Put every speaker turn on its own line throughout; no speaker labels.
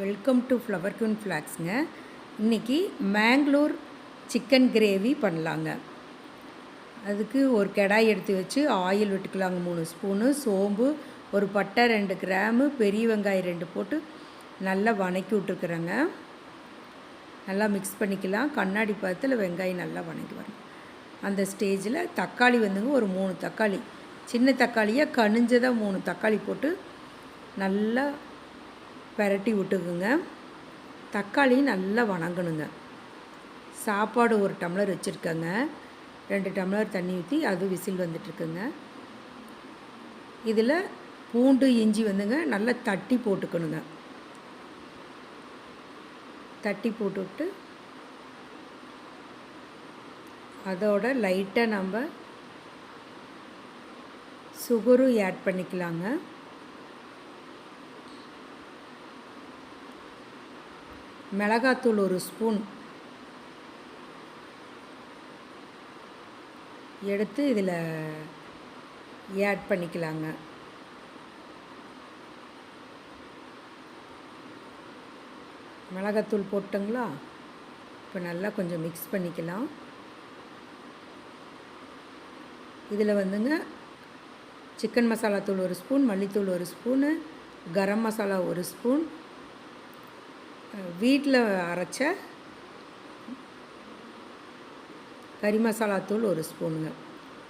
Welcome to flower குன் ஃப்ளாக்ஸுங்க இன்றைக்கி Mangalore chicken gravy பண்ணலாங்க. அதுக்கு ஒரு கடாய் எடுத்து வச்சு ஆயில் விட்டுக்கலாங்க. மூணு ஸ்பூனு சோம்பு ஒரு பட்டை ரெண்டு கிராமு பெரிய வெங்காயம் ரெண்டு போட்டு நல்லா வணக்கி விட்டுருக்குறேங்க. நல்லா மிக்ஸ் பண்ணிக்கலாம். கண்ணாடி பதத்தில் வெங்காயம் நல்லா வணங்கி வரணும். அந்த ஸ்டேஜில் தக்காளி வந்துங்க. ஒரு மூணு தக்காளி. சின்ன தக்காளியாக கனிஞ்சதாக மூணு தக்காளி போட்டு நல்லா பெரட்டி விட்டுக்குங்க. தக்காளி நல்லா வணங்கணுங்க. சாப்பாடு ஒரு டம்ளர் வச்சுருக்கேங்க. ரெண்டு டம்ளர் தண்ணி ஊற்றி அது விசில் வந்துட்டுருக்குங்க. இதில் பூண்டு இஞ்சி வந்துங்க நல்லா தட்டி போட்டுக்கணுங்க. தட்டி போட்டுவிட்டு அதோட லைட்டாக நம்ம சுகரும் ஆட் பண்ணிக்கலாங்க. மிளகாத்தூள் ஒரு ஸ்பூன் எடுத்து இதில் ஆட் பண்ணிக்கலாங்க. மிளகாத்தூள் போட்டுங்களா? இப்போ நல்லா கொஞ்சம் மிக்ஸ் பண்ணிக்கலாம். இதில் வந்துங்க சிக்கன் மசாலா தூள் ஒரு ஸ்பூன் மல்லித்தூள் ஒரு ஸ்பூனு கரம் மசாலா ஒரு ஸ்பூன் வீட்டில் அரைச்ச கறி மசாலா தூள் ஒரு ஸ்பூனுங்க.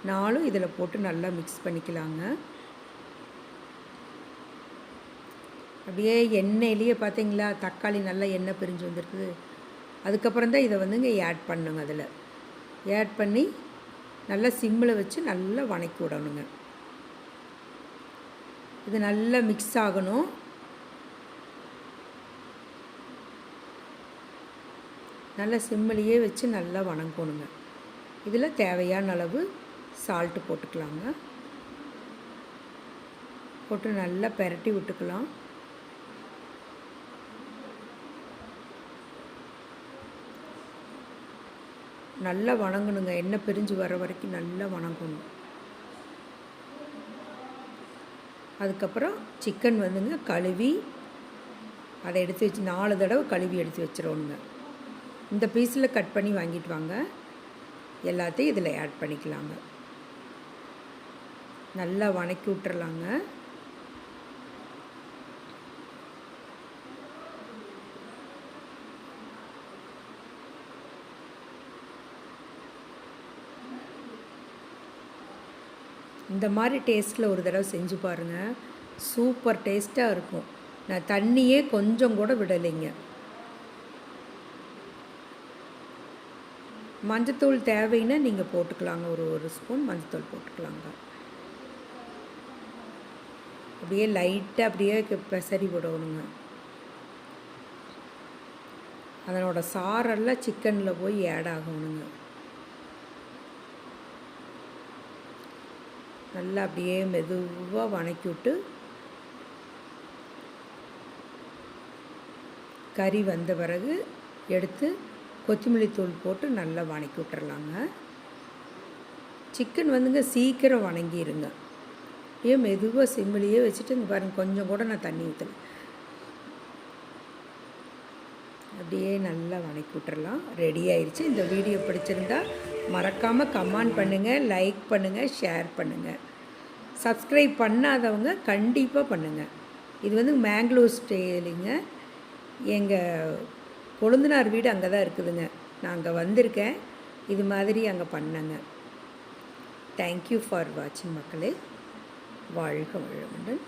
நாலும் இதில் போட்டு நல்லா மிக்ஸ் பண்ணிக்கலாங்க. அப்படியே எண்ணெயிலேயே பார்த்தீங்களா தக்காளி நல்லா எண்ணெய் பிரிஞ்சு வந்துருக்குது. அதுக்கப்புறம் தான் இதை வந்துங்க ஆட் பண்ணுங்க அதில். ஆட் பண்ணி நல்லா சிம்மில் வச்சு நல்லா வணக்கி விடணுங்க. இது நல்லா மிக்ஸ் ஆகணும். நல்லா சிம்மிலேயே வச்சு நல்லா வணங்கணுங்க. இதில் தேவையான அளவு சால்ட்டு போட்டுக்கலாங்க. போட்டு நல்லா பெரட்டி விட்டுக்கலாம். நல்லா வணங்கணுங்க. எண்ணெய் பிரிஞ்சு வர வரைக்கும் நல்லா வணங்கணும். அதுக்கப்புறம் சிக்கன் வந்துங்க கழுவி. அதை எடுத்து வச்சு நாலு தடவை கழுவி எடுத்து வச்சிடணுங்க. இந்த பீஸில் கட் பண்ணி வாங்கிட்டு வாங்க. எல்லாத்தையும் இதில் ஆட் பண்ணிக்கலாங்க. நல்லா வணக்கி விட்டுறலாங்க. இந்த மாதிரி டேஸ்ட்டில் ஒரு தடவை செஞ்சு பாருங்கள் சூப்பர் டேஸ்ட்டாக இருக்கும். நான் தண்ணியே கொஞ்சம் கூட விடலைங்க. மஞ்சத்தூள் தேவைன்னா நீங்கள் போட்டுக்கலாங்க. ஒரு ஒரு ஸ்பூன் மஞ்சத்தூள் போட்டுக்கலாங்க. அப்படியே லைட்டாக அப்படியே பெசரி விடணுங்க. அதனோட சாரெல்லாம் சிக்கனில் போய் ஆட் ஆகணுங்க. நல்லா அப்படியே மெதுவாக வணக்கி விட்டு கறி வந்த பிறகு எடுத்து கொத்தமல்லி தூள் போட்டு நல்லா வணக்கி விட்டுறலாங்க. சிக்கன் வந்துங்க சீக்கிரம் வணங்கிடுங்க ஏன் மெதுவாக சிம்மிலேயே வச்சுட்டு இங்கே பாருங்கள் கொஞ்சம் கூட நான் தண்ணி ஊற்றல அப்படியே நல்லா வணக்கி விட்டுறலாம். ரெடி ஆயிடுச்சு இந்த வீடியோ பிடிச்சிருந்தா மறக்காமல் கமெண்ட் பண்ணுங்கள் லைக் பண்ணுங்கள் ஷேர் பண்ணுங்கள் சப்ஸ்கிரைப் பண்ணாதவங்க கண்டிப்பாக பண்ணுங்கள் இது வந்து மேங்களூர் ஸ்டைலிங்க எங்கள் கொழுந்தனார் வீடு அங்கே தான் இருக்குதுங்க. நான் அங்கே வந்திருக்கேன். இது மாதிரி அங்கே பண்ணேங்க. தேங்க்யூ ஃபார் வாட்சிங் மக்களே. வாழ்க வளமுடன்.